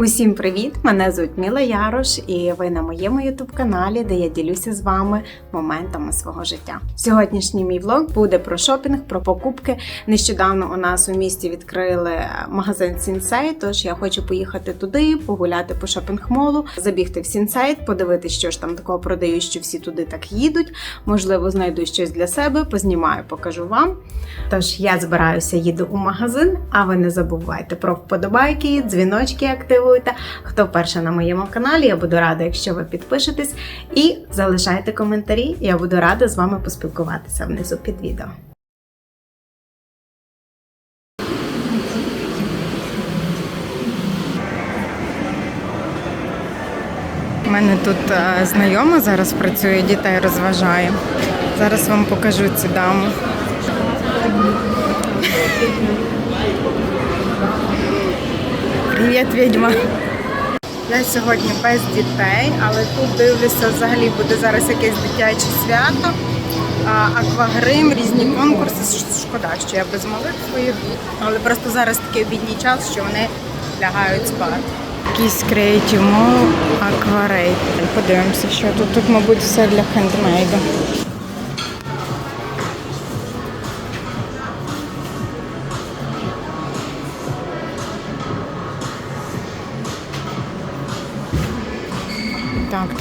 Усім привіт! Мене звуть Міла Ярош, і ви на моєму ютуб-каналі, де я ділюся з вами моментами свого життя. Сьогоднішній мій влог буде про шопінг, про покупки. Нещодавно у нас у місті відкрили магазин Сінсей, тож я хочу поїхати туди, погуляти по шопінг-молу, забігти в Сінсейт, подивитися, що ж там такого продають, що всі туди так їдуть. Можливо, знайду щось для себе, познімаю, покажу вам. Тож я збираюся, їду у магазин, а ви не забувайте про вподобайки, дзвіночки активуйте. Хто вперше на моєму каналі, я буду рада, якщо ви підпишетесь і залишайте коментарі. Я буду рада з вами поспілкуватися внизу під відео. У мене тут е, знайома зараз працює, дітей розважає. Зараз вам покажу цю даму. Привіт, відьма. Я сьогодні без дітей, але тут дивлюся, взагалі буде зараз якесь дитяче свято, аквагрим, різні конкурси. Шкода, що я без малих своїх, але просто зараз такий обідній час, що вони лягають спати. Якийсь Creative Mall акварель. Подивимося, що тут. Тут, мабуть, все для хендмейду.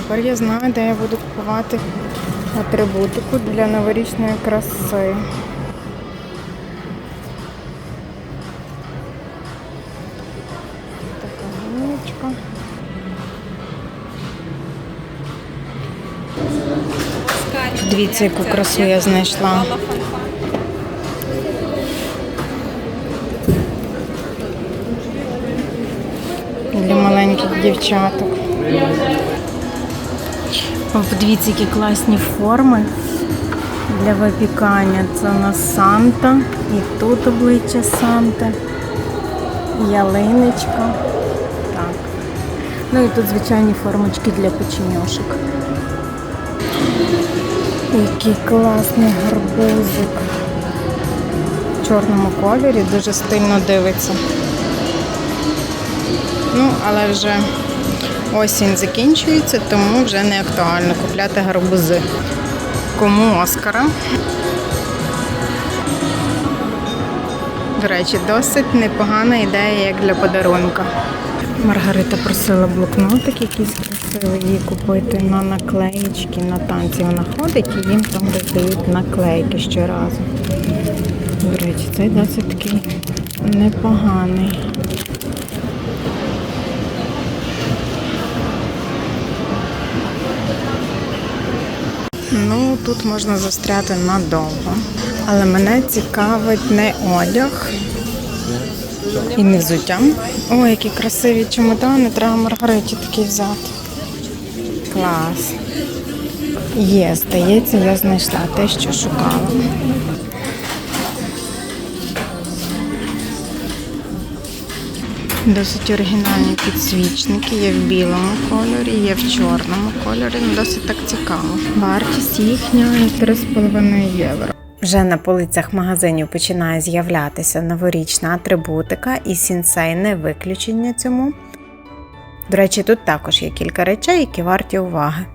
Тепер я знаю, де я буду купувати атрибутику для новорічної краси. Така гілочка. Дивіться, яку красу я знайшла. Для маленьких дівчаток. Подивіться, які класні форми для випікання. Це у нас Санта. І тут обличчя Санти. Ялиночка. Так. Ну і тут звичайні формочки для печеньошок. Який класний гарбузик. В чорному кольорі дуже стильно дивиться. Ну, але вже осінь закінчується, тому вже не актуально купляти гарбузи. Кому Оскара? До речі, досить непогана ідея як для подарунка. Маргарита просила блокнотик якийсь красивий їй купити на наклеїчки, на танці вона ходить і їм там роздають наклейки щоразу. До речі, цей досить такий непоганий. Ну, тут можна застряти надовго. Але мене цікавить не одяг і не взуття. Ой, які красиві чемодани, треба Маргариті такі взяти. Клас. Є, здається, я знайшла те, що шукала. Досить оригінальні підсвічники. Є в білому кольорі, є в чорному кольорі. Ну, Досить так цікаво. Вартість їхня 3,5 євро. Вже на полицях магазинів починає з'являтися новорічна атрибутика, і сінсей не виключення цьому. До речі, тут також є кілька речей, які варті уваги.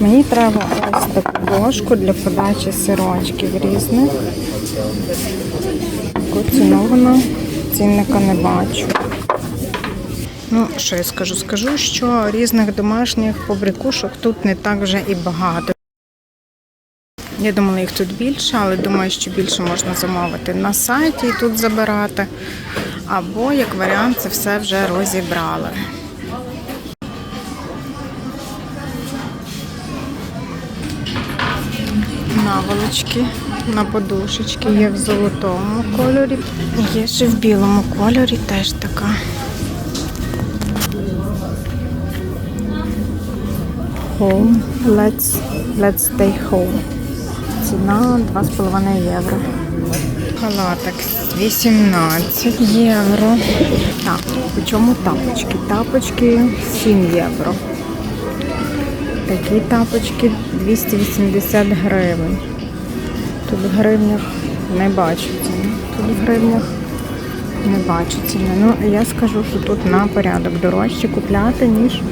Мені треба ось таку дошку для подачі сирочків різних. Яку ціну цінника не бачу. Ну, що я скажу? Скажу, що різних домашніх побрякушок тут не так вже і багато. Я думала, їх тут більше, але думаю, що більше можна замовити на сайті і тут забирати. Або, як варіант, це все вже розібрали. Наволочки на подушечки. Є в золотому кольорі, є ще в білому кольорі теж така. Home. Let's, let's stay home. Ціна 2,5 євро. Халатик 18 євро. Так, по тапочки? Тапочки 7 євро. Такі тапочки 280 гривень. Тут в гривнях не бачу ціни. Тут в гривнях не бачу ціни. Ну, я скажу, що тут на порядок дорожче купляти, ніж е,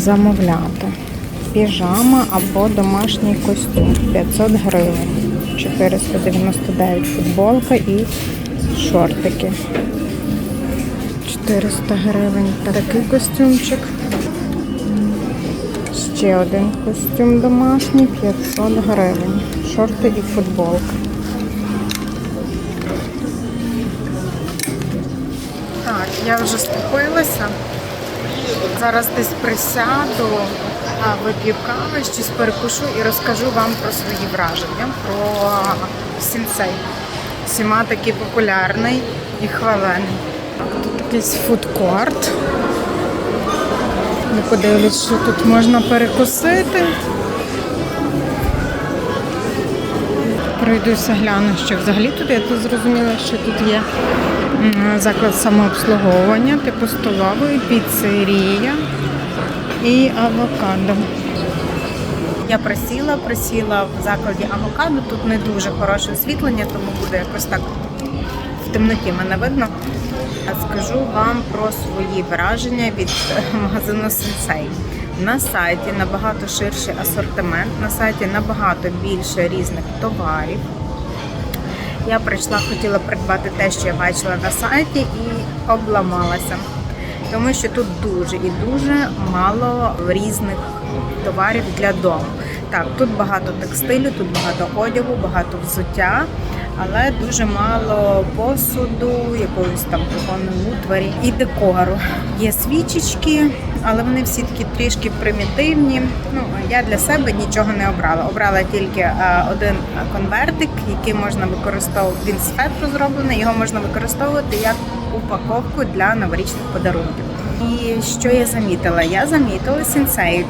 замовляти. Піжама або домашній костюм 500 гривень. 499 футболка і шортики. 400 гривень. Такий костюмчик. Ще один костюм домашній 500 гривень. Шорти і футболка. Так, я вже спокоїлася. Зараз десь присяду, вип'ю кави, щось перекушу і розкажу вам про свої враження, про сінсей. Всіма такий популярний і хвалений. Тут якийсь фудкорт. Я подивлюсь, що тут можна перекусити. Пройдуся, гляну, що взагалі тут. Я тут зрозуміла, що тут є заклад самообслуговування, типу столової, піцерія і авокадо. Я присіла, присіла в закладі авокадо. Тут не дуже хороше освітлення, тому буде якось так в темноті мене видно. А Скажу вам про свої враження від е, магазину Sensei. На сайті набагато ширший асортимент, на сайті набагато більше різних товарів. Я прийшла, хотіла придбати те, що я бачила на сайті, і обламалася. Тому що тут дуже і дуже мало різних товарів для дому. Так, тут багато текстилю, тут багато одягу, багато взуття, але дуже мало посуду, якоїсь там кухонної утварі і декору. Є свічечки, але вони всі такі трішки примітивні. Ну, я для себе нічого не обрала. Обрала тільки е, один конвертик, який можна використовувати. Він з фетру зроблений, його можна використовувати як упаковку для новорічних подарунків. І що я замітила? Я замітила сенсей.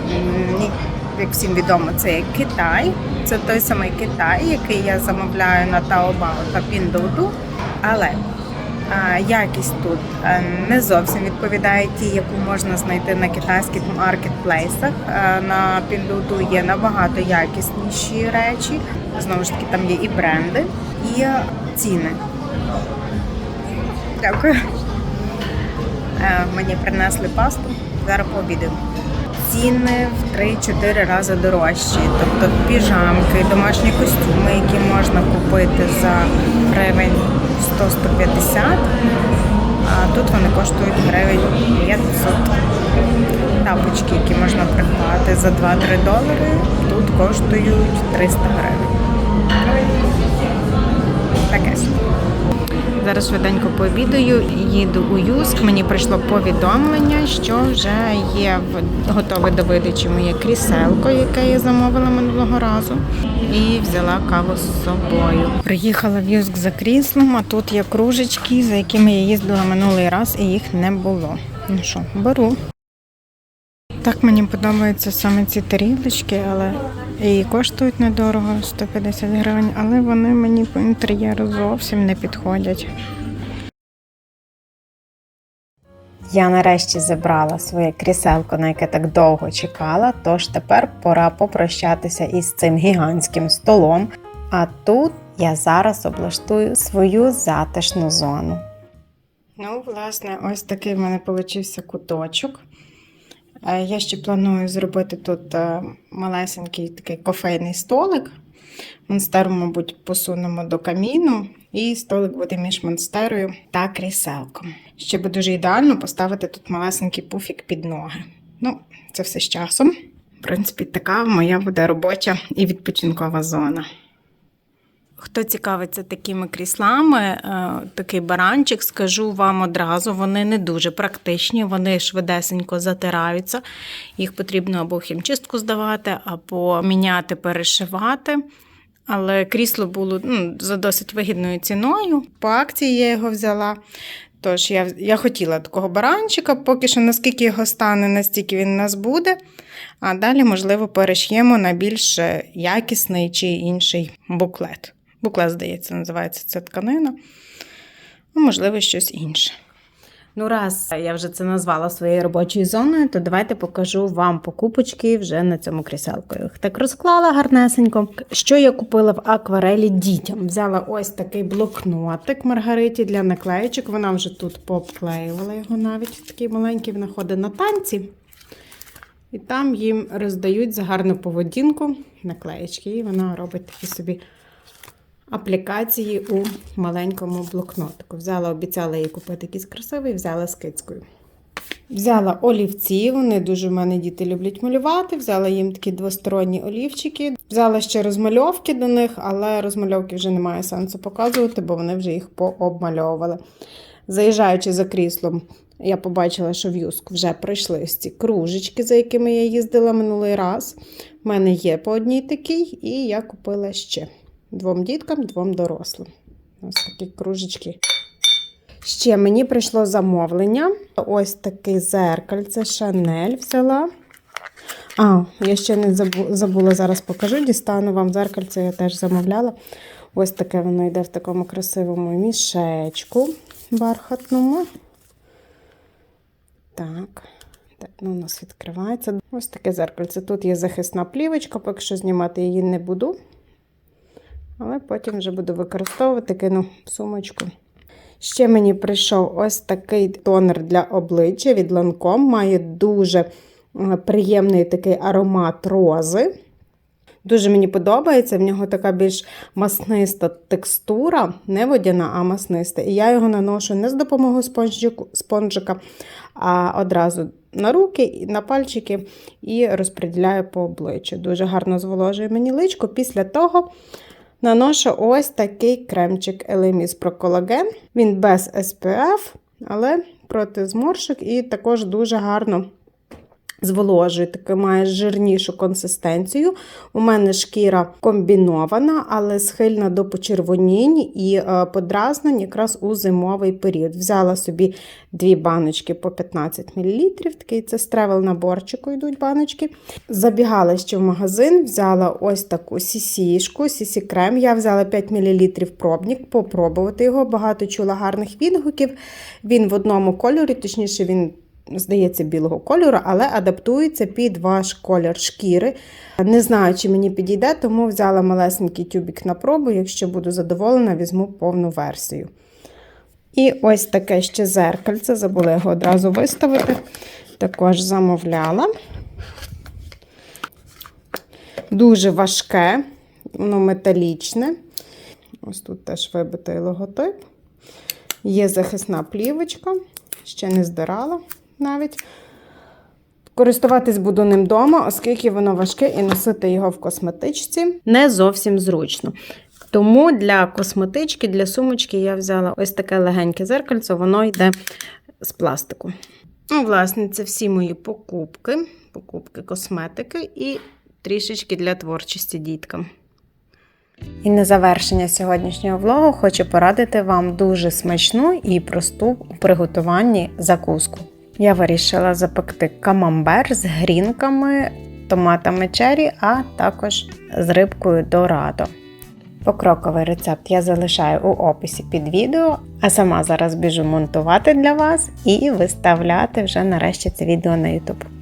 Як всім відомо, це є Китай. Це той самий Китай, який я замовляю на Taobao та Pinduoduo. Але а, якість тут е, не зовсім відповідає тій, яку можна знайти на китайських маркетплейсах. Е, На Pinduoduo є набагато якісніші речі. Знову ж таки, там є і бренди, і ціни. Дякую. Е, Мені принесли пасту, зараз пообідаємо. Ціни в 3-4 рази дорожчі. Тобто піжамки, домашні костюми, які можна купити за гривень 100-150, а тут вони коштують гривень 500. Тапочки, які можна придбати за 2-3 долари, тут коштують 300 гривень. Таке. Зараз швиденько пообідаю, їду у Юск. Мені прийшло повідомлення, що вже є готове до видачі моє кріселко, яке я замовила минулого разу, і взяла каву з собою. Приїхала в Юск за кріслом, а тут є кружечки, за якими я їздила минулий раз, і їх не було. Ну що, беру. Так мені подобаються саме ці тарілочки, але і коштують недорого 150 гривень, але вони мені по інтер'єру зовсім не підходять. Я нарешті забрала своє кріселко, на яке так довго чекала, тож тепер пора попрощатися із цим гігантським столом. А тут я зараз облаштую свою затишну зону. Ну, власне, ось такий в мене получився куточок. Я ще планую зробити тут е, малесенький такий кофейний столик. Монстеру, мабуть, посунемо до каміну, і столик буде між монстерою та кріселком. Ще би дуже ідеально поставити тут малесенький пуфік під ноги. Ну, це все з часом. В принципі, така моя буде робоча і відпочинкова зона. Хто цікавиться такими кріслами, е, такий баранчик, скажу вам одразу, вони не дуже практичні, вони швидесенько затираються. Їх потрібно або хімчистку здавати, або міняти, перешивати. Але крісло було ну, за досить вигідною ціною. По акції я його взяла. Тож я, я хотіла такого баранчика, поки що наскільки його стане, настільки він у нас буде. А далі, можливо, переш'ємо на більш якісний чи інший буклет. Буклет, здається, називається ця тканина. Ну, можливо, щось інше. Ну, раз я вже це назвала своєю робочою зоною, то давайте покажу вам покупочки вже на цьому кріселку. Їх Так розклала гарнесенько. Що я купила в акварелі дітям? Взяла ось такий блокнотик Маргариті для наклеєчок. Вона вже тут пообклеювала його навіть. Такий маленький він ходить на танці. І там їм роздають за гарну поведінку наклеєчки. І вона робить такі собі аплікації у маленькому блокнотику. Взяла, обіцяла їй купити якийсь красивий, взяла з. Взяла олівці, вони дуже в мене діти люблять малювати. Взяла їм такі двосторонні олівчики. Взяла ще розмальовки до них, але розмальовки вже немає сенсу показувати, бо вони вже їх пообмальовували. Заїжджаючи за кріслом, я побачила, що в юску вже прийшли ось ці кружечки, за якими я їздила минулий раз. У мене є по одній такій, і я купила ще двом діткам, двом дорослим. Ось такі кружечки. Ще мені прийшло замовлення. Ось такий зеркальце Шанель взяла. А, я ще не забула, зараз покажу. Дістану вам зеркальце, я теж замовляла. Ось таке воно йде в такому красивому мішечку бархатному. Так, так ну, у нас відкривається. Ось таке зеркальце. Тут є захисна плівочка, поки що знімати її не буду. Але потім вже буду використовувати, кину в сумочку. Ще мені прийшов ось такий тонер для обличчя від Lancome. Має дуже е, приємний такий аромат рози. Дуже мені подобається, в нього така більш масниста текстура, не водяна, а масниста. І я його наношу не з допомогою спонжика, а одразу на руки, на пальчики і розподіляю по обличчю. Дуже гарно зволожує мені личко. Після того наношу ось такий кремчик Елеміс Pro Collagen. Він без SPF, але проти зморшок і також дуже гарно зволожує, таке має жирнішу консистенцію. У мене шкіра комбінована, але схильна до почервонінь і е, подразнень якраз у зимовий період. Взяла собі дві баночки по 15 мл. Такий це з тревел наборчику йдуть баночки. Забігала ще в магазин, взяла ось таку сісішку, сісі крем. Я взяла 5 мл пробник, попробувати його. Багато чула гарних відгуків. Він в одному кольорі, точніше, він здається, білого кольору, але адаптується під ваш колір шкіри. Не знаю, чи мені підійде, тому взяла малесенький тюбік на пробу. Якщо буду задоволена, візьму повну версію. І ось таке ще зеркальце, забула його одразу виставити. Також замовляла. Дуже важке, воно металічне. Ось тут теж вибитий логотип. Є захисна плівочка, ще не здирала навіть. Користуватись буду ним вдома, оскільки воно важке, і носити його в косметичці не зовсім зручно. Тому для косметички, для сумочки я взяла ось таке легеньке зеркальце, воно йде з пластику. Ну, власне, це всі мої покупки, покупки косметики і трішечки для творчості діткам. І на завершення сьогоднішнього влогу хочу порадити вам дуже смачну і просту у приготуванні закуску. Я вирішила запекти камамбер з грінками, томатами чері, а також з рибкою дорадо. Покроковий рецепт я залишаю у описі під відео, а сама зараз біжу монтувати для вас і виставляти вже нарешті це відео на YouTube.